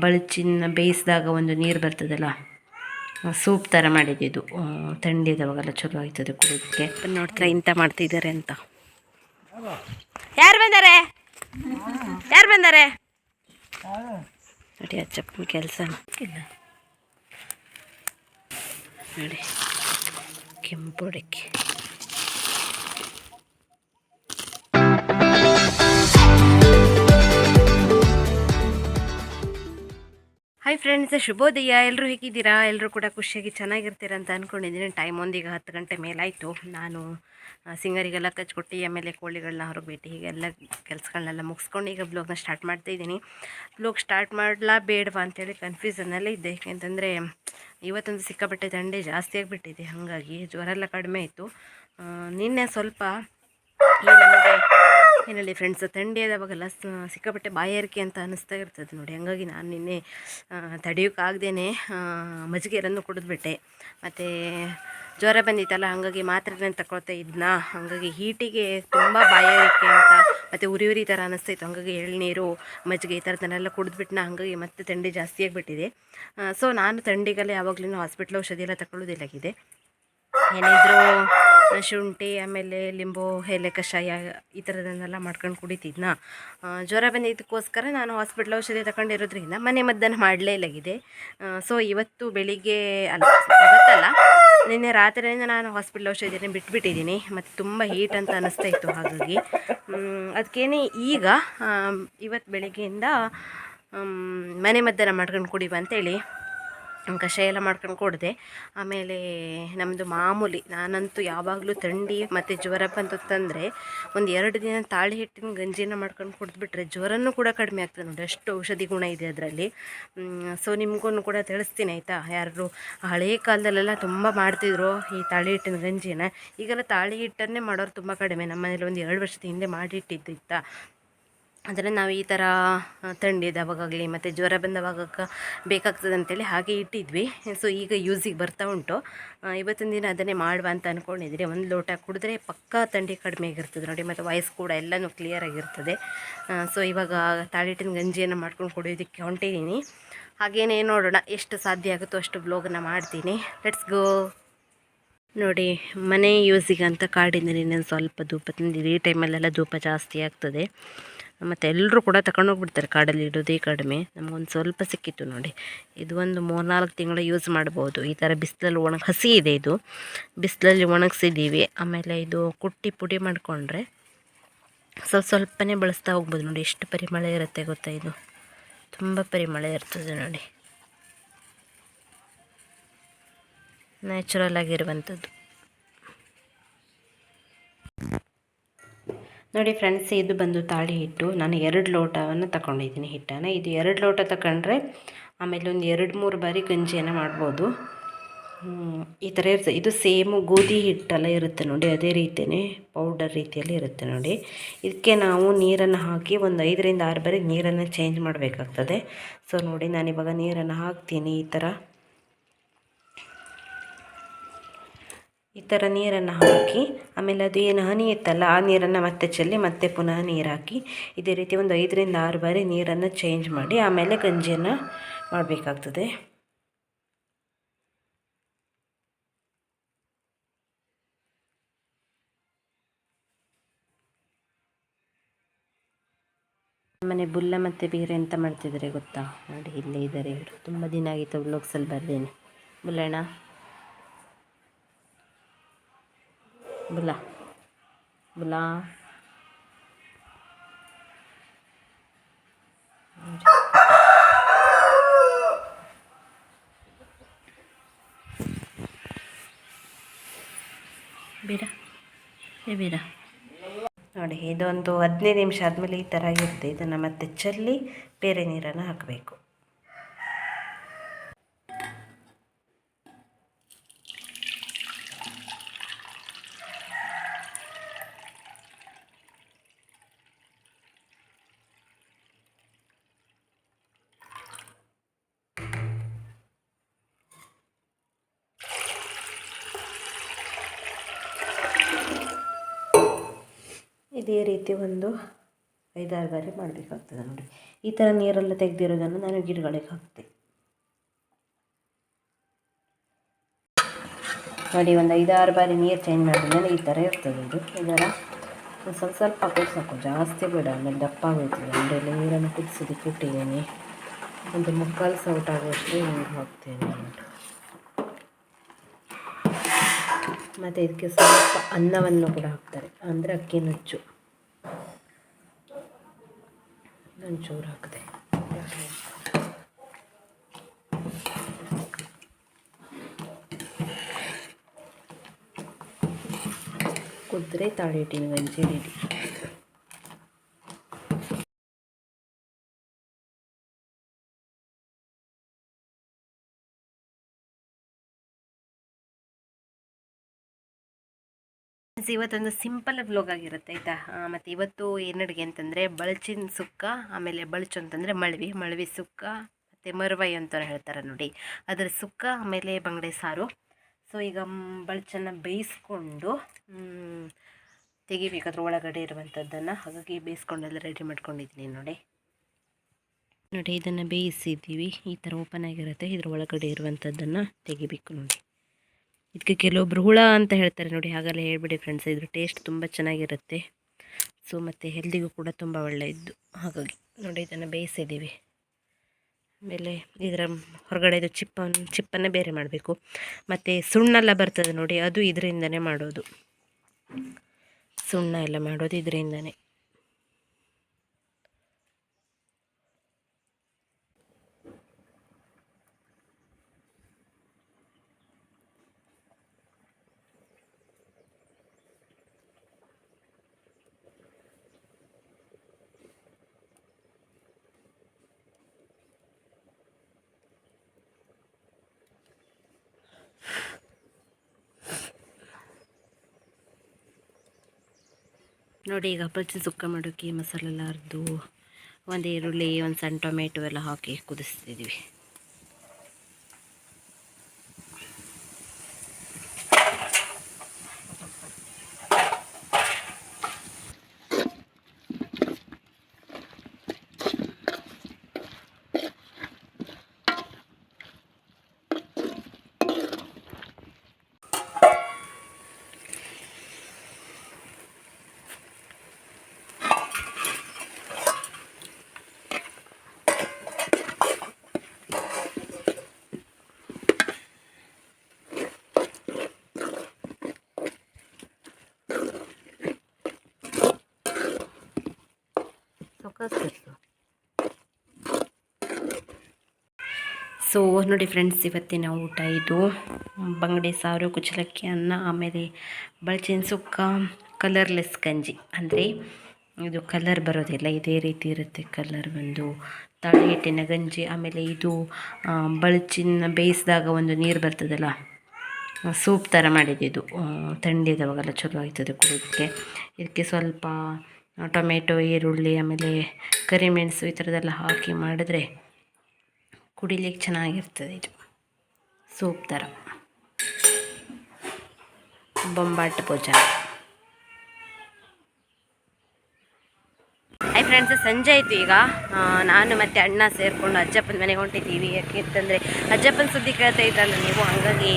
ಬಳಚಿನ ಬೇಯಿಸಿದಾಗ ಒಂದು ನೀರು ಬರ್ತದಲ್ಲ ಸೂಪ್ ಥರ ಮಾಡಿದ್ದು ಥಂಡಿ ಇದಾವಾಗೆಲ್ಲ ಚಲೋ ಆಯ್ತದೆ ಕುಡಿಯೋದಕ್ಕೆ ನೋಡ್ತಾರೆ ಇಂಥ ಮಾಡ್ತಿದ್ದಾರೆ ಅಂತ. ಯಾರು ಬಂದಾರೆ? ಯಾರು ಬಂದಾರೆ? ನೋಡಿ ಅಚ್ಚಪ್ಪನ ಕೆಲಸ ನೋಡಿ, ಕೆಂಪು ಹಾಯ್ ಫ್ರೆಂಡ್ಸ್ ಶುಭೋದಯ. ಎಲ್ಲರೂ ಹೇಗಿದ್ದೀರಾ? ಎಲ್ಲರೂ ಕೂಡ ಖುಷಿಯಾಗಿ ಚೆನ್ನಾಗಿರ್ತೀರ ಅಂತ ಅಂದ್ಕೊಂಡಿದ್ದೀನಿ ಟೈಮ್ ಒಂದೀಗ ಹತ್ತು ಗಂಟೆ ಮೇಲಾಯಿತು. ನಾನು ಸಿಂಗರಿಗೆಲ್ಲ ಕಚ್ಕೊಟ್ಟು ಆಮೇಲೆ ಕೋಳಿಗಳನ್ನ ಹೊರಗೆ ಹೀಗೆಲ್ಲ ಕೆಲಸಗಳನ್ನೆಲ್ಲ ಮುಗಿಸ್ಕೊಂಡು ಈಗ ಬ್ಲಾಗ್ನ ಸ್ಟಾರ್ಟ್ ಮಾಡ್ತಾ ಇದ್ದೀನಿ. ಬ್ಲಾಗ್ ಸ್ಟಾರ್ಟ್ ಮಾಡಲಾ ಬೇಡವಾ ಅಂತೇಳಿ ಕನ್ಫ್ಯೂಸನ್ನಲ್ಲೇ ಇದ್ದೆ. ಯಾಕೆಂತಂದರೆ, ಇವತ್ತೊಂದು ಸಿಕ್ಕಾಪಟ್ಟೆ ದಂಡೆ ಜಾಸ್ತಿ ಆಗಿಬಿಟ್ಟಿದೆ. ಹಾಗಾಗಿ ಜ್ವರ ಎಲ್ಲ ಕಡಿಮೆ ಇತ್ತು ನಿನ್ನೆ ಸ್ವಲ್ಪ ಈ ನಮಗೆ ಏನು ಹೇಳಿ ಫ್ರೆಂಡ್ಸ್ ಥಂಡಿ ಆದವಾಗೆಲ್ಲ ಸಿಕ್ಕಾಪಟ್ಟೆ ಬಾಯಾರಿಕೆ ಅಂತ ಅನ್ನಿಸ್ತಾ ಇರ್ತದೆ ನೋಡಿ. ಹಂಗಾಗಿ ನಾನು ನಿನ್ನೆ ತಡೆಯೋಕ್ಕಾಗ್ದೇ ಮಜ್ಜಿಗೆರನ್ನು ಕುಡಿದ್ಬಿಟ್ಟೆ. ಮತ್ತು ಜ್ವರ ಬಂದಿತ್ತಲ್ಲ, ಹಾಗಾಗಿ ಮಾತ್ರೆನ ತಗೊಳ್ತಾ ಇದ್ನ. ಹಾಗಾಗಿ ಹೀಟಿಗೆ ತುಂಬ ಬಾಯಾರಿಕೆ ಅಂತ, ಮತ್ತು ಉರಿ ಉರಿ ಥರ ಅನ್ನಿಸ್ತಾಯಿತ್ತು. ಹಾಗಾಗಿ ಎಳ್ನೀರು, ಮಜ್ಜಿಗೆ ಈ ಥರದನ್ನೆಲ್ಲ ಕುಡಿದ್ಬಿಟ್ನ. ಹಾಗಾಗಿ ಮತ್ತೆ ಥಂಡಿ ಜಾಸ್ತಿ ಆಗಿಬಿಟ್ಟಿದೆ. ಸೊ ನಾನು ಥಂಡಿಗೆಲ್ಲ ಯಾವಾಗಲೂ ಹಾಸ್ಪಿಟ್ಲ್ ಔಷಧಿ ಎಲ್ಲ ತಗೊಳ್ಳೋದಿಲ್ಲಾಗಿದೆ ಏನಿದ್ರು ಶುಂಠಿ ಆಮೇಲೆ ಲಿಂಬು ಎಲೆ ಕಷಾಯ ಈ ಥರದನ್ನೆಲ್ಲ ಮಾಡ್ಕೊಂಡು ಕುಡಿತಿದ್ನ? ಜ್ವರ ಬಂದಿದ್ದಕ್ಕೋಸ್ಕರ ನಾನು ಹಾಸ್ಪಿಟ್ಲ್ ಔಷಧಿ ತಗೊಂಡಿರೋದ್ರಿಂದ ಮನೆ ಮದ್ದನ್ನು ಮಾಡಲೇಲಾಗಿದೆ ಸೊ ಇವತ್ತು ಬೆಳಿಗ್ಗೆ ಅಲ್ಲ, ಇವತ್ತಲ್ಲ, ನಿನ್ನೆ ರಾತ್ರಿಯಿಂದ ನಾನು ಹಾಸ್ಪಿಟ್ಲ್ ಔಷಧಿಯನ್ನು ಬಿಟ್ಬಿಟ್ಟಿದ್ದೀನಿ. ಮತ್ತು ತುಂಬ ಹೀಟ್ ಅಂತ ಅನ್ನಿಸ್ತಾ ಇತ್ತು ಹಾಗಾಗಿ. ಅದಕ್ಕೇನೆ ಈಗ ಇವತ್ತು ಬೆಳಿಗ್ಗೆಯಿಂದ ಮನೆ ಮದ್ದನ್ನು ಮಾಡ್ಕೊಂಡು ಕುಡಿವ ಅಂತೇಳಿ ಕಷಾಯ ಎಲ್ಲ ಮಾಡ್ಕೊಂಡು ಕೊಡಿದೆ. ಆಮೇಲೆ ನಮ್ಮದು ಮಾಮೂಲಿ, ನಾನಂತೂ ಯಾವಾಗಲೂ ಥಂಡಿ ಮತ್ತು ಜ್ವರ ಬಂತು ತಂದರೆ ಒಂದು ಎರಡು ದಿನ ತಾಳಿ ಹಿಟ್ಟಿನ ಗಂಜಿನ ಮಾಡ್ಕೊಂಡು ಕುಡಿದ್ಬಿಟ್ರೆ ಜ್ವರನೂ ಕೂಡ ಕಡಿಮೆ ಆಗ್ತದೆ ನೋಡಿ ಅಷ್ಟು ಔಷಧಿ ಗುಣ ಇದೆ ಅದರಲ್ಲಿ. ಸೊ ನಿಮಗೂ ಕೂಡ ತಿಳಿಸ್ತೀನಿ ಆಯಿತಾ? ಯಾರು ಹಳೆಯ ಕಾಲದಲ್ಲೆಲ್ಲ ತುಂಬ ಮಾಡ್ತಿದ್ರು ಈ ತಾಳಿ ಹಿಟ್ಟಿನ ಗಂಜಿನ ಈಗೆಲ್ಲ ತಾಳಿ ಹಿಟ್ಟನ್ನೇ ಮಾಡೋರು ತುಂಬ ಕಡಿಮೆ. ನಮ್ಮ ಮನೇಲಿ ಒಂದು ಎರಡು ವರ್ಷದ ಹಿಂದೆ ಮಾಡಿಟ್ಟಿದ್ದಿತ್ತ. ಅದನ್ನು ನಾವು ಈ ಥರ ಆ, ಥಂಡಿ ಇದ್ದಾವಾಗಲಿ ಮತ್ತು ಜ್ವರ ಬಂದವಾಗ ಬೇಕಾಗ್ತದೆ ಅಂತೇಳಿ ಹಾಗೆ ಇಟ್ಟಿದ್ವಿ. ಸೊ ಈಗ ಯೂಸಿಗೆ ಬರ್ತಾ ಉಂಟು. ಇವತ್ತಿನ ದಿನ ಅದನ್ನೇ ಮಾಡುವ ಅಂತ ಅಂದ್ಕೊಂಡಿದ್ದೀರಿ ಒಂದು ಲೋಟ ಕುಡಿದ್ರೆ ಪಕ್ಕಾ ಥಂಡಿ ಕಡಿಮೆ ಆಗಿರ್ತದೆ ನೋಡಿ ಮತ್ತು ವಾಯ್ಸ್ ಕೂಡ ಎಲ್ಲನೂ ಕ್ಲಿಯರ್ ಆಗಿರ್ತದೆ. ಸೊ ಇವಾಗ ತಾಳಿಟ್ಟಿನ ಗಂಜಿಯನ್ನು ಮಾಡ್ಕೊಂಡು ಕುಡಿಯೋದಕ್ಕೆ ಹೊಂಟಿದ್ದೀನಿ ಹಾಗೇನೇ ನೋಡೋಣ ಎಷ್ಟು ಸಾಧ್ಯ ಆಗುತ್ತೋ ಅಷ್ಟು ಬ್ಲಾಗನ್ನು ಮಾಡ್ತೀನಿ. ಲೆಟ್ಸ್ ಗೋ ನೋಡಿ ಮನೆ ಯೂಸಿಗೆ ಅಂತ ನಾನು ಸ್ವಲ್ಪ ಧೂಪ ತಂದಿದ್ದು ಈ ಟೈಮಲ್ಲೆಲ್ಲ ಧೂಪ ಜಾಸ್ತಿ ಆಗ್ತದೆ. ಮತ್ತು ಎಲ್ಲರೂ ಕೂಡ ತಗೊಂಡೋಗ್ಬಿಡ್ತಾರೆ ಕಾಡಲ್ಲಿ ಇಡೋದೇ ಕಡಿಮೆ. ನಮಗೊಂದು ಸ್ವಲ್ಪ ಸಿಕ್ಕಿತ್ತು ನೋಡಿ. ಇದು ಒಂದು ಮೂರ್ನಾಲ್ಕು ತಿಂಗಳು ಯೂಸ್ ಮಾಡ್ಬೋದು. ಈ ಥರ ಬಿಸಿಲಲ್ಲಿ ಒಣಗಿ, ಹಸಿ ಇದೆ ಇದು. ಬಿಸಿಲಲ್ಲಿ ಒಣಗಿಸಿದ್ದೀವಿ. ಆಮೇಲೆ ಇದು ಕುಟ್ಟಿ ಪುಡಿ ಮಾಡಿಕೊಂಡ್ರೆ ಸ್ವಲ್ಪ ಸ್ವಲ್ಪನೇ ಬಳಸ್ತಾ ಹೋಗ್ಬೋದು ನೋಡಿ. ಎಷ್ಟು ಪರಿಮಳ ಇರುತ್ತೆ ಗೊತ್ತಾ ಇದು? ತುಂಬ ಪರಿಮಳ ಇರ್ತದೆ ನೋಡಿ. ನ್ಯಾಚುರಲ್ ಆಗಿರುವಂಥದ್ದು ನೋಡಿ ಫ್ರೆಂಡ್ಸ್, ಇದು ಬಂದು ತಾಳಿ ಹಿಟ್ಟು. ನಾನು ಎರಡು ಲೋಟವನ್ನು ತಗೊಂಡಿದ್ದೀನಿ ಹಿಟ್ಟನ್ನು. ಇದು ಎರಡು ಲೋಟ ತಗೊಂಡ್ರೆ ಆಮೇಲೆ ಒಂದು ಎರಡು ಮೂರು ಬಾರಿ ಗಂಜಿಯನ್ನು ಮಾಡ್ಬೋದು. ಈ ಥರ ಇರ್ತದೆ ಇದು ಸೇಮು ಗೋಧಿ ಹಿಟ್ಟೆಲ್ಲ ಇರುತ್ತೆ ನೋಡಿ, ಅದೇ ರೀತಿಯೇ ಪೌಡರ್ ರೀತಿಯಲ್ಲಿ ಇರುತ್ತೆ ನೋಡಿ. ಇದಕ್ಕೆ ನಾವು ನೀರನ್ನು ಹಾಕಿ ಒಂದು ಐದರಿಂದ ಆರು ಬಾರಿ ನೀರನ್ನು ಚೇಂಜ್ ಮಾಡಬೇಕಾಗ್ತದೆ. ಸೊ ನೋಡಿ, ನಾನಿವಾಗ ನೀರನ್ನು ಹಾಕ್ತೀನಿ ಈ ಥರ. ಈ ಥರ ನೀರನ್ನು ಹಾಕಿ, ಆಮೇಲೆ ಅದು ಏನು ಹನಿ ಇತ್ತಲ್ಲ, ಆ ನೀರನ್ನು ಮತ್ತೆ ಚೆಲ್ಲಿ ಮತ್ತೆ ಪುನಃ ನೀರು ಹಾಕಿ ಇದೇ ರೀತಿ ಒಂದು ಐದರಿಂದ ಆರು ಬಾರಿ ನೀರನ್ನು ಚೇಂಜ್ ಮಾಡಿ, ಆಮೇಲೆ ಗಂಜಿಯನ್ನು ಮಾಡಬೇಕಾಗ್ತದೆ. ಮನೆ ಬುಲ್ಲ ಮತ್ತು ಬೀರೆ ಎಂತ ಮಾಡ್ತಿದ್ದಾರೆ ಗೊತ್ತಾ? ನೋಡಿ, ಇಲ್ಲೇ ಇದ್ದಾರೆ ಇವರು. ತುಂಬ ದಿನ ಆಗಿತ್ತು ವ್ಲಾಗ್ಸಲ್ಲಿ ಬರ್ದೇನೆ. ಬುಲ್ಲಣ್ಣ? ಬುಲ್ಲ belah. ಬೇಡ. ಏ ಬೇಡ. ನೋಡಿ ಇದೊಂದು ಹದಿನೈದು ನಿಮಿಷ ಆದಮೇಲೆ ಈ ಥರ ಇರುತ್ತೆ. ಇದನ್ನು ಮತ್ತೆ ಚೆಲ್ಲಿ ಬೇರೆ ನೀರನ್ನು ಹಾಕಬೇಕು. ಇದೇ ರೀತಿ ಒಂದು ಐದಾರು ಬಾರಿ ಮಾಡಬೇಕಾಗ್ತದೆ ನೋಡಿ. ಈ ಥರ ನೀರೆಲ್ಲ ತೆಗೆದಿರೋದನ್ನು ನಾನು ಗಿಡಗಳಿಗೆ ಹಾಕ್ತೆ ನೋಡಿ, ಒಂದು ಐದಾರು ಬಾರಿ ನೀರು ಚೇಂಜ್ ಮಾಡಿದ್ಮೇಲೆ ಈ ಥರ ಇರ್ತದೆ ಇದು. ಇದರ ಸ್ವಲ್ಪ ಸ್ವಲ್ಪ ಹಾಕೋದು ಸಾಕು. ಜಾಸ್ತಿ ಬೇಡ, ಆಮೇಲೆ ದಪ್ಪ ಆಗೋಯ್ತದೆ. ಅಂದರೆ ನೀರನ್ನು ಕುದಿಸೋದಕ್ಕೆ ಇಟ್ಟಿದ್ದೀನಿ ಒಂದು ಮುಕ್ಕಾಲು ಸೌಟ್ ಆಗುವಷ್ಟು ನೀರು ಹಾಕ್ತೇನೆ ಮತ್ತೆ ಮತ್ತು ಇದಕ್ಕೆ ಸ್ವಲ್ಪ ಅನ್ನವನ್ನು ಕೂಡ ಹಾಕ್ತಾರೆ. ಅಂದರೆ ಅಕ್ಕಿ ನುಚ್ಚು ಒಂಚೂರು ಹಾಕಿದೆ ಕುದ್ರೆ ತಾಳಿ ಹಿಟ್ಟಿನ ಗಂಜಿ ರೆಡಿ ಫ್ರೆಂಡ್ಸ್ ಇವತ್ತೊಂದು ಸಿಂಪಲ್ ವ್ಲೋಗ್ ಆಗಿರುತ್ತೆ, ಆಯಿತಾ? ಮತ್ತು ಇವತ್ತು ಏನು ಅಡುಗೆ ಅಂತಂದರೆ ಬಳಚಿನ ಸುಕ್ಕ, ಆಮೇಲೆ ಬಳಚು ಅಂತಂದರೆ ಮಳ್ವಿ ಮಳ್ವಿ ಸುಕ್ಕ, ಮತ್ತು ಮರುವೈ ಅಂತ ಹೇಳ್ತಾರೆ ನೋಡಿ. ಅದರ ಸುಕ್ಕ, ಆಮೇಲೆ ಬಂಗಡೆ ಸಾರು. ಸೊ ಈಗ ಬಳಚನ್ನು ಬೇಯಿಸ್ಕೊಂಡು ತೆಗಿಬೇಕಾದ್ರೆ ಒಳಗಡೆ ಇರುವಂಥದ್ದನ್ನು ಹಾಗಾಗಿ ಬೇಯಿಸ್ಕೊಂಡೆಲ್ಲ ರೆಡಿ ಮಾಡ್ಕೊಂಡಿದ್ದೀನಿ ನೋಡಿ. ನೋಡಿ, ಇದನ್ನು ಬೇಯಿಸಿದ್ದೀವಿ. ಈ ಥರ ಓಪನ್ ಆಗಿರುತ್ತೆ. ಇದ್ರ ಒಳಗಡೆ ಇರುವಂಥದ್ದನ್ನು ತೆಗಿಬೇಕು ನೋಡಿ. ಇದಕ್ಕೆ ಕೆಲವೊಬ್ರು ಹುಳ ಅಂತ ಹೇಳ್ತಾರೆ ನೋಡಿ, ಹಾಗೆಲ್ಲ ಹೇಳ್ಬಿಡಿ ಫ್ರೆಂಡ್ಸ್ ಇದ್ರ ಟೇಸ್ಟ್ ತುಂಬ ಚೆನ್ನಾಗಿರುತ್ತೆ. ಸೊ ಮತ್ತು ಹೆಲ್ದಿಗೂ ಕೂಡ ತುಂಬ ಒಳ್ಳೆಯದು ಹಾಗಾಗಿ ನೋಡಿ, ಇದನ್ನು ಬೇಯಿಸಿದ್ದೀವಿ. ಆಮೇಲೆ ಇದರ ಹೊರಗಡೆದು ಚಿಪ್ಪ, ಚಿಪ್ಪನ್ನೇ ಬೇರೆ ಮಾಡಬೇಕು. ಮತ್ತು ಸುಣ್ಣೆಲ್ಲ ಬರ್ತದೆ ನೋಡಿ, ಅದು ಇದರಿಂದನೇ ಮಾಡೋದು. ಸುಣ್ಣ ಎಲ್ಲ ಮಾಡೋದು ಇದರಿಂದನೇ. ನೋಡಿ, ಈಗ ಪಲ್ಚಿ ಸುಕ್ಕ ಮಾಡೋಕ್ಕೆ ಮಸಾಲೆಲ್ಲ ಅರ್ದು ಒಂದು ಈರುಳ್ಳಿ ಒಂದು ಸಣ್ಣ ಟೊಮೆಟೊ ಎಲ್ಲ ಹಾಕಿ ಕುದಿಸ್ತಿದ್ದೀವಿ ಸೊಕ್ಕಾಗ್ತಿತ್ತು ಸೊ ನೋಡಿ ಫ್ರೆಂಡ್ಸ್ ಇವತ್ತಿನ ಊಟ ಇದು. ಬಂಗಡೆ ಸಾರು ಕುಚಲಕ್ಕಿ ಅನ್ನ, ಆಮೇಲೆ ಬಳಚಿನ ಸುಕ್ಕ ಕಲರ್ಲೆಸ್ ಗಂಜಿ. ಅಂದರೆ ಇದು ಕಲರ್ ಬರೋದಿಲ್ಲ, ಇದೇ ರೀತಿ ಇರುತ್ತೆ ಕಲರ್ ಬಂದು ತಾಳಿ ಹಿಟ್ಟಿನ ಗಂಜಿ, ಆಮೇಲೆ ಇದು ಬಳಚಿನ ಬೇಯಿಸಿದಾಗ ಒಂದು ನೀರು ಬರ್ತದಲ್ಲ, ಸೂಪ್ ಥರ ಮಾಡಿದ್ದು ಇದು. ಥಂಡಿದವಾಗೆಲ್ಲ ಚಲೋ ಆಯ್ತದೆ ಕುಡಿಯೋದಕ್ಕೆ ಇದಕ್ಕೆ ಸ್ವಲ್ಪ ಟೊಮೆಟೊ, ಈರುಳ್ಳಿ, ಆಮೇಲೆ ಕರಿಮೆಣಸು ಈ ಥರದ್ದೆಲ್ಲ ಹಾಕಿ ಮಾಡಿದ್ರೆ ಕುಡಿಲಿಕ್ಕೆ ಚೆನ್ನಾಗಿರ್ತದೆ ಇದು. ಸೂಪ್ ಥರ. ಬೊಂಬಾಟ್ ಭೋಜನ. ಹಾಯ್ ಫ್ರೆಂಡ್ಸ್ ಸಂಜೆ ಆಯಿತು ಈಗ. ನಾನು ಮತ್ತು ಅಣ್ಣ ಸೇರಿಕೊಂಡು ಅಜ್ಜಪ್ಪನ ಮನೆಗೆ ಹೊಂಟಿದ್ದೀವಿ. ಯಾಕೆ ಅಂತಂದರೆ ಅಜ್ಜಪ್ಪನ ಸುದ್ದಿ ಕೇಳ್ತಾ ಇದ್ರಲ್ಲ ನೀವು? ಹಾಗಾಗಿ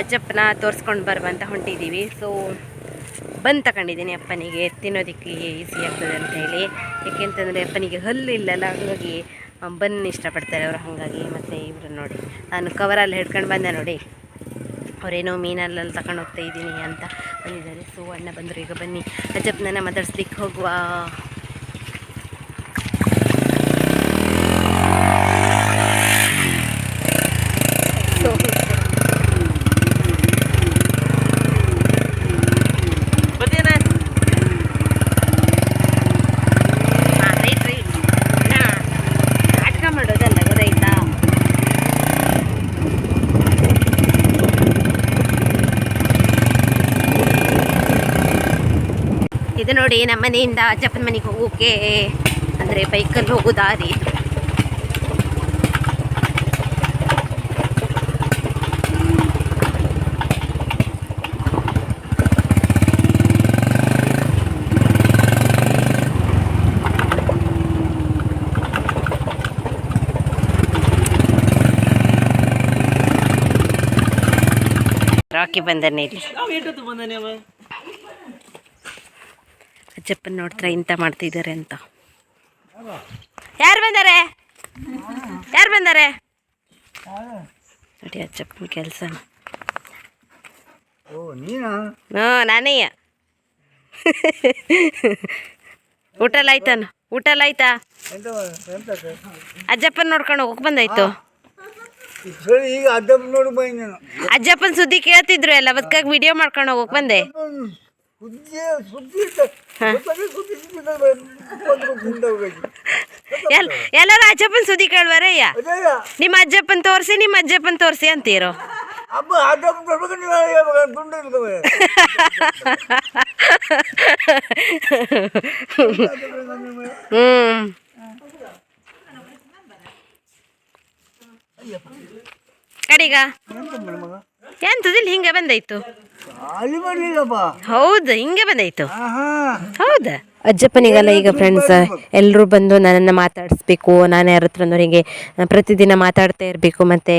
ಅಜ್ಜಪ್ಪನ ತೋರಿಸ್ಕೊಂಡು ಬರುವಂತ ಹೊಂಟಿದ್ದೀವಿ. ಸೊ ಬಂದು ತಗೊಂಡಿದ್ದೀನಿ ಅಪ್ಪನಿಗೆ, ತಿನ್ನೋದಕ್ಕೆ ಈಸಿ ಆಗ್ತದೆ ಅಂತ ಹೇಳಿ. ಏಕೆಂತಂದರೆ ಅಪ್ಪನಿಗೆ ಹಲ್ಲು ಇಲ್ಲಲ್ಲ, ಹಾಗಾಗಿ ಬನ್ ಇಷ್ಟಪಡ್ತಾರೆ ಅವರು, ಹಾಗಾಗಿ ಮತ್ತು ಇವರು ನೋಡಿ. ನಾನು ಕವರಲ್ಲಿ ಹಿಡ್ಕೊಂಡು ಬಂದೆ ನೋಡಿ. ಅವರೇನೋ ಮೀನಲ್ಲೆಲ್ಲ ತಗೊಂಡು ಹೋಗ್ತಾ ಇದ್ದೀನಿ ಅಂತ ಬಂದಿದ್ದಾರೆ. ಸೊ, ಅಣ್ಣ ಬಂದರು, ಈಗ ಬನ್ನಿ. ಅಜ್ಜಪ್ಪನನ್ನ ಮಾತಾಡ್ಸ್ಲಿಕ್ಕೆ ಹೋಗುವ. ನೋಡಿ ನಮ್ಮ ಮನೆಯಿಂದ ಅಜ್ಜಪ್ಪನ ಮನೆಗೆ ಹೋಗೋಕೆ. ಅಂದರೆ ಬೈಕಲ್ಲಿ ಹೋಗೋ ದಾರಿ ರಾಕಿ ಬಂದನೇ ಇಲ್ಲಿ. ಅಜ್ಜಪ್ಪನ ನೋಡ್ತಾರೆ ಇಂಥ ಮಾಡ್ತಿದ್ದಾರೆ ಅಂತ. ಯಾರು ಬಂದಾರೆ? ಯಾರು ಬಂದಾರೆ? ನೋಡಿ ಅಜ್ಜಪ್ಪನ ಕೆಲಸ. ಹ್ಞೂ ನಾನೇ. ಊಟ ಆಯ್ತಾನ ಊಟ ಎಲ್ಲ ಆಯ್ತಾ ಅಜ್ಜಪ್ಪನ ನೋಡ್ಕೊಂಡು ಹೋಗಕ್ ಬಂದಾಯ್ತು. ಅಜ್ಜಪ್ಪನ ಸುದ್ದಿ ಕೇಳ್ತಿದ್ರು ಎಲ್ಲ ಅದಕ್ಕಾಗಿ ವಿಡಿಯೋ ಮಾಡ್ಕೊಂಡು ಹೋಗಕ್ಕೆ ಬಂದೆ. ಸುದ್ದಿ ಸುದ್ದಿ ಇರ್ತದೆ. ಗೊತ್ತಾಗಿ ಸುದ್ದಿ ಸಿಕ್ಕಿದ್ರೆ ಬಂದು ತಿಂದು ಹೋಗ್ಬೇಕು. ಎಲ್ ಎಲ್ಲರೂ ಅಜ್ಜಪ್ಪನ ಸುದ್ದಿ ಕೇಳುವರಯ್ಯ ಅದೇಯ ನಿಮ್ಮ ಅಜ್ಜಪ್ಪನ ತೋರಿಸಿ ನಿಮ್ಮ ಅಜ್ಜಪ್ಪನ ತೋರಿಸಿ ಅಂತೀರೋ ಹಬ್ಬ ಅದ್ದಪ್ಪ ಬರ್ಬೇಕು ನೀವು ಹೇಳ್ಬೇಕು ದುಂಡು ಇರ್ತವೆ ಹ್ಞೂ ಕಡಿಗ ಎಂತ ಮಾಡು ಮಗ ಎಂತದಿಲ್ಲ ಹಿಂಗೆ ಬಂದಾಯ್ತು. ಹೌದು ಹಿಂಗೆ ಬಂದಾಯ್ತು. ಹೌದಾ? ಅಜ್ಜಪ್ಪನಿಗಲ್ಲ ಈಗ ಫ್ರೆಂಡ್ಸ್ ಎಲ್ಲರೂ ಬಂದು ನನ್ನನ್ನು ಮಾತಾಡಿಸ್ಬೇಕು ನಾನು ಯಾರ ಹತ್ರನವರಿಗೆ ಪ್ರತಿದಿನ ಮಾತಾಡ್ತಾ ಇರಬೇಕು ಮತ್ತು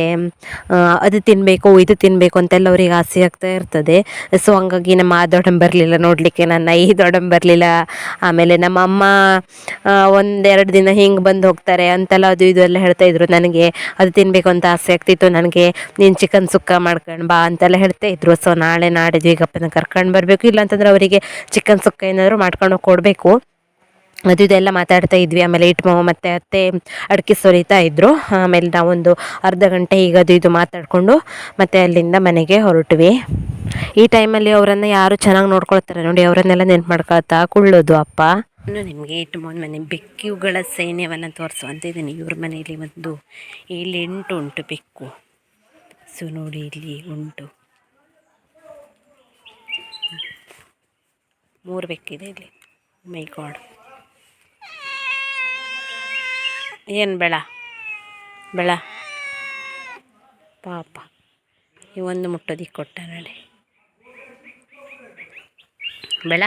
ಅದು ತಿನ್ನಬೇಕು ಇದು ತಿನ್ನಬೇಕು ಅಂತೆಲ್ಲ ಅವ್ರಿಗೆ ಆಸೆ ಆಗ್ತಾ ಇರ್ತದೆ. ಸೊ ಹಂಗಾಗಿ ನಮ್ಮ ಆ ಬರಲಿಲ್ಲ ನೋಡಲಿಕ್ಕೆ ನನ್ನ ಈ ದೊಡ್ಡ ಬರಲಿಲ್ಲ. ಆಮೇಲೆ ನಮ್ಮ ಅಮ್ಮ ಒಂದೆರಡು ದಿನ ಹಿಂಗೆ ಬಂದು ಹೋಗ್ತಾರೆ ಅಂತೆಲ್ಲ ಅದು ಇದು ಎಲ್ಲ ಹೇಳ್ತಾ ಇದ್ರು. ನನಗೆ ಅದು ತಿನ್ನಬೇಕು ಅಂತ ಆಸೆ ಆಗ್ತಿತ್ತು. ನನಗೆ ನೀನು ಚಿಕನ್ ಸುಕ್ಕ ಮಾಡ್ಕೊಂಡು ಬಾ ಅಂತೆಲ್ಲ ಹೇಳ್ತಾ ಇದ್ರು. ಸೊ ನಾಳೆ ನಾಡಿದ್ದು ಈಗಪ್ಪನ ಕರ್ಕೊಂಡು ಬರಬೇಕು. ಇಲ್ಲ ಅಂತಂದ್ರೆ ಅವರಿಗೆ ಚಿಕನ್ ಸುಕ್ಕ ಏನಾದರೂ ಮಾಡ್ಕೊಂಡು ಹೋಗಿ ಕೊಡಬೇಕು ಅದು ಇದೆಲ್ಲ ಮಾತಾಡ್ತಾ ಇದ್ವಿ. ಆಮೇಲೆ ಇಟ್ಟು ಮತ್ತು ಅತ್ತೆ ಅಡಿಕೆ ಸೊರಿತಾ ಇದ್ದರು ಆಮೇಲೆ ನಾವೊಂದು ಅರ್ಧ ಗಂಟೆ ಈಗ ಅದು ಇದು ಮಾತಾಡಿಕೊಂಡು ಮತ್ತೆ ಅಲ್ಲಿಂದ ಮನೆಗೆ ಹೊರಟ್ವಿ. ಈ ಟೈಮಲ್ಲಿ ಅವರನ್ನು ಯಾರು ಚೆನ್ನಾಗಿ ನೋಡ್ಕೊಳ್ತಾರೆ ನೋಡಿ, ಅವರನ್ನೆಲ್ಲ ನೆನ್ಪು ಮಾಡ್ಕೊಳ್ತಾ ಕುಳ್ಳೋದು ಅಪ್ಪ. ಇನ್ನು ನಿಮಗೆ ಇಟ್ಟು ಮೋನ್ ಬೆಕ್ಕುಗಳ ಸೈನ್ಯವನ್ನು ತೋರಿಸುವಂತ ಇದ್ದೀನಿ. ಇವ್ರ ಮನೆಯಲ್ಲಿ ಒಂದು ಇಲ್ಲಿ ಎಂಟು ಉಂಟು ಬೆಕ್ಕು. ಸೊ ನೋಡಿ, ಇಲ್ಲಿ ಉಂಟು. ಮೂರು ಬೆಕ್ಕಿದೆ ಇಲ್ಲಿ. My god. ಏನು ಬೆಳ? ಬೆಳ. ಪಾಪ. ಈ ಒಂದು ಮುಟ್ಟೋದಿಕ್ಕೆ ಕೊಟ್ಟ ನೋಡಿ. ಬೆಳ?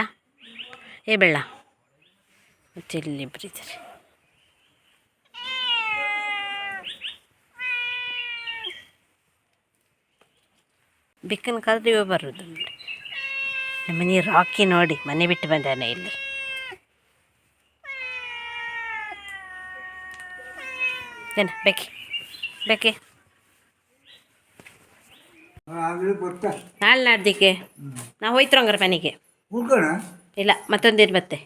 ಏ ಬೇಡ ಮತ್ತೆ ಇಲ್ಲಿಬ್ರು ಇದ್ದಾರೆ ಬೆಕ್ಕನ ಕರೆದು ಇವ ಬರೋದು ನೋಡಿ. ನಮ್ಮ ಮನೆ ರಾಕಿ ನೋಡಿ, ಮನೆ ಬಿಟ್ಟು ಬಂದಾನೆ ಇಲ್ಲಿ. ಏನ ಬೇಕಿ ಬೇಕಿ ನಾಳೆ ನಾಡ್ದಿಕ್ಕೆ. ನಾ ಹೋಯ್ತು ಹಂಗಾರೆ ಮನೆಗೆ. ಇಲ್ಲ ಮತ್ತೊಂದಿನ ಮತ್ತೆ.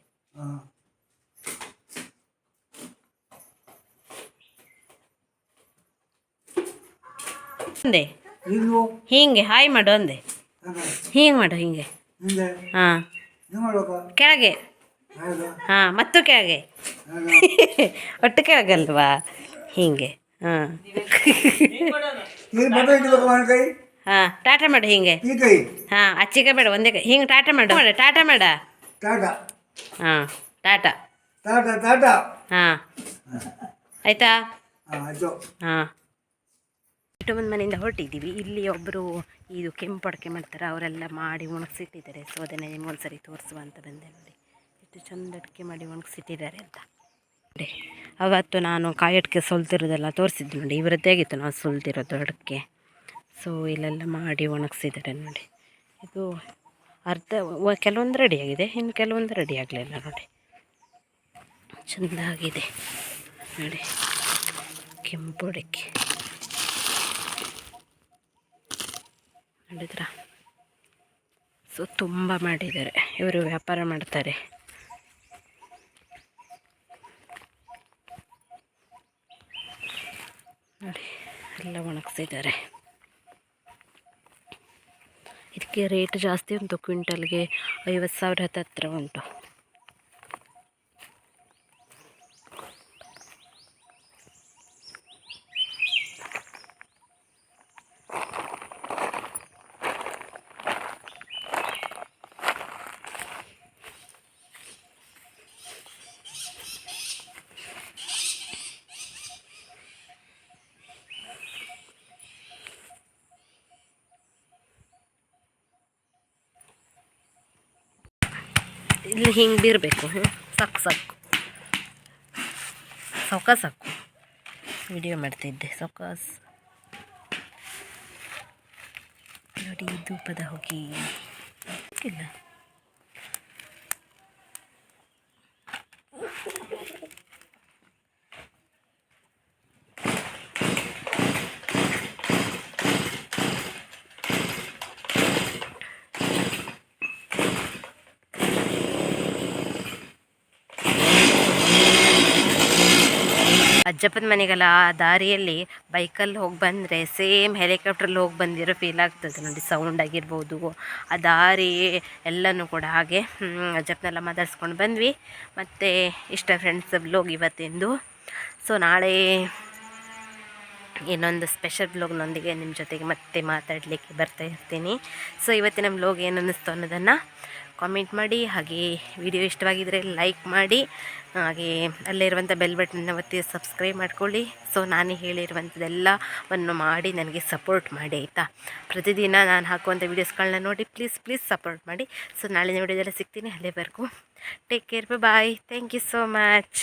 ಅಂದೆ. ಹೀಗೆ ಹಾಯ್ ಮಾಡು ಅಂದೆ. ಹಿಂಗ್ ಮಾಡು ಹಿಂಗೆ. ಹಾ. ನೀವು ಕೆಳಗೆ. ಹಾ ಮತ್ತು ಕೆಳಗೆ. ಒಟ್ಟು ಕೆಳಗಲ್ವಾ? ಹೀಗೆ. ಹಾಂ. ಹಾಂ ಟಾಟಾ ಮಾಡು ಹಿಂಗೆ. ಹಾಂ ಅಚ್ಚಿಗೆ ಬೇಡ ಒಂದೇ ಕೈ. ಹಿಂಗೆ ಟಾಟಾ ಮಾಡು. ಮಾಡ ಟಾಟಾ ಮಾಡ. ಹಾಂ ಟಾಟಾ. ಹಾಂ. ಆಯಿತಾ? ಹಾಂ ಒಂದು ಮನೆಯಿಂದ ಹೊರಟಿದ್ದೀವಿ. ಇಲ್ಲಿ ಒಬ್ಬರು ಇದು ಕೆಂಪು ಅಡಿಕೆ ಮಾಡ್ತಾರೆ. ಅವರೆಲ್ಲ ಮಾಡಿ ಒಣಗಿಸಿಟ್ಟಿದ್ದಾರೆ. ಸೊ ಅದನ್ನೇ ನಿಮ್ಗೆ ಒಂದ್ಸರಿ ತೋರಿಸುವ ಅಂತ ಬಂದೆ ನೋಡಿ. ಎಷ್ಟು ಚಂದ ಅಡಿಕೆ ಮಾಡಿ ಒಣಗಿಸಿಟ್ಟಿದ್ದಾರೆ ಅಂತ. ಅವತ್ತು ನಾನು ಕಾಯಟ್ಕೆ ಸೊಲ್ತಿರೋದೆಲ್ಲ ತೋರಿಸಿದ್ದು ನೋಡಿ ಇವರದ್ದೇ ಆಗಿತ್ತು ನಾವು ಸೊಲ್ತಿರೋದು ಅಡಿಕೆ? ಸೊ ಇಲ್ಲೆಲ್ಲ ಮಾಡಿ ಒಣಗಿಸಿದ್ದಾರೆ ನೋಡಿ. ಇದು ಅರ್ಧ ಕೆಲವೊಂದು ರೆಡಿಯಾಗಿದೆ ಇನ್ನು ಕೆಲವೊಂದು ರೆಡಿ ಆಗಲಿಲ್ಲ ನೋಡಿ. ಚೆಂದಾಗಿದೆ. ನೋಡಿ, ಕೆಂಪು ಅಡಿಕೆ. ನೋಡಿದ್ರ? ಸೊ ತುಂಬ ಮಾಡಿದ್ದಾರೆ. ಇವರು ವ್ಯಾಪಾರ ಮಾಡ್ತಾರೆ. ನೋಡಿ ಎಲ್ಲ ಒಣಗಿಸಿದ್ದಾರೆ. ಇದಕ್ಕೆ ರೇಟ್ ಜಾಸ್ತಿ ಉಂಟು ಕ್ವಿಂಟಲ್ಗೆ ಐವತ್ತು ಸಾವಿರ ಹತ್ತತ್ರ ಉಂಟು. ಇಲ್ಲಿ ಹಿಂಗೆ ಬೀರಬೇಕು ಸಾಕು ಸಾಕು. ಸೌಕ ಸಾಕು. ವಿಡಿಯೋ ಮಾಡ್ತಿದ್ದೆ ಸೌಕಾಸ್ ನೋಡಿ ಧೂಪದ ಹೊಗೆ. ಇಲ್ಲ. ಅಜ್ಜಪ್ಪನ ಮನೆಗೆಲ್ಲ ಆ ದಾರಿಯಲ್ಲಿ ಬೈಕಲ್ಲಿ ಹೋಗಿ ಬಂದರೆ ಸೇಮ್ ಹೆಲಿಕಾಪ್ಟ್ರಲ್ಲಿ ಹೋಗಿ ಬಂದಿರೋ ಫೀಲ್ ಆಗ್ತದೆ ನೋಡಿ ಸೌಂಡ್ ಆಗಿರ್ಬೋದು, ಆ ದಾರಿ ಎಲ್ಲನೂ ಕೂಡ. ಹಾಗೆ ಅಜ್ಜಪ್ಪನೆಲ್ಲ ಮಾತಾಡ್ಸ್ಕೊಂಡು ಬಂದ್ವಿ. ಮತ್ತು ಇಷ್ಟ ಫ್ರೆಂಡ್ಸ್ ಬ್ಲೋಗ್ ಇವತ್ತಿಂದು. ಸೊ ನಾಳೆ ಇನ್ನೊಂದು ಸ್ಪೆಷಲ್ ಬ್ಲಾಗ್ನೊಂದಿಗೆ ನಿಮ್ಮ ಜೊತೆಗೆ ಮತ್ತೆ ಮಾತಾಡಲಿಕ್ಕೆ ಬರ್ತಾ ಇರ್ತೀನಿ. ಸೊ ಇವತ್ತಿನ ಬ್ಲಾಗ್ ಏನು ಅನ್ನಿಸ್ತು ಅನ್ನೋದನ್ನು ಕಾಮೆಂಟ್ ಮಾಡಿ ಹಾಗೆ ವಿಡಿಯೋ ಇಷ್ಟವಾಗಿದ್ದರೆ ಲೈಕ್ ಮಾಡಿ, ಹಾಗೆ ಅಲ್ಲಿರುವಂಥ ಬೆಲ್ ಬಟನ್ನ ಒತ್ತಿ ಸಬ್ಸ್ಕ್ರೈಬ್ ಮಾಡ್ಕೊಳ್ಳಿ. ಸೊ ನಾನು ಹೇಳಿರುವಂಥದ್ದೆಲ್ಲವನ್ನು ಮಾಡಿ ನನಗೆ ಸಪೋರ್ಟ್ ಮಾಡಿ, ಆಯಿತಾ? ಪ್ರತಿದಿನ ನಾನು ಹಾಕುವಂಥ ವೀಡಿಯೋಸ್ಗಳನ್ನ ನೋಡಿ ಪ್ಲೀಸ್ ಪ್ಲೀಸ್ ಸಪೋರ್ಟ್ ಮಾಡಿ. ಸೊ ನಾಳೆ ವಿಡಿಯೋದೆಲ್ಲ ಸಿಗ್ತೀನಿ. ಅಲ್ಲಿವರೆಗೂ take care bye thank you so much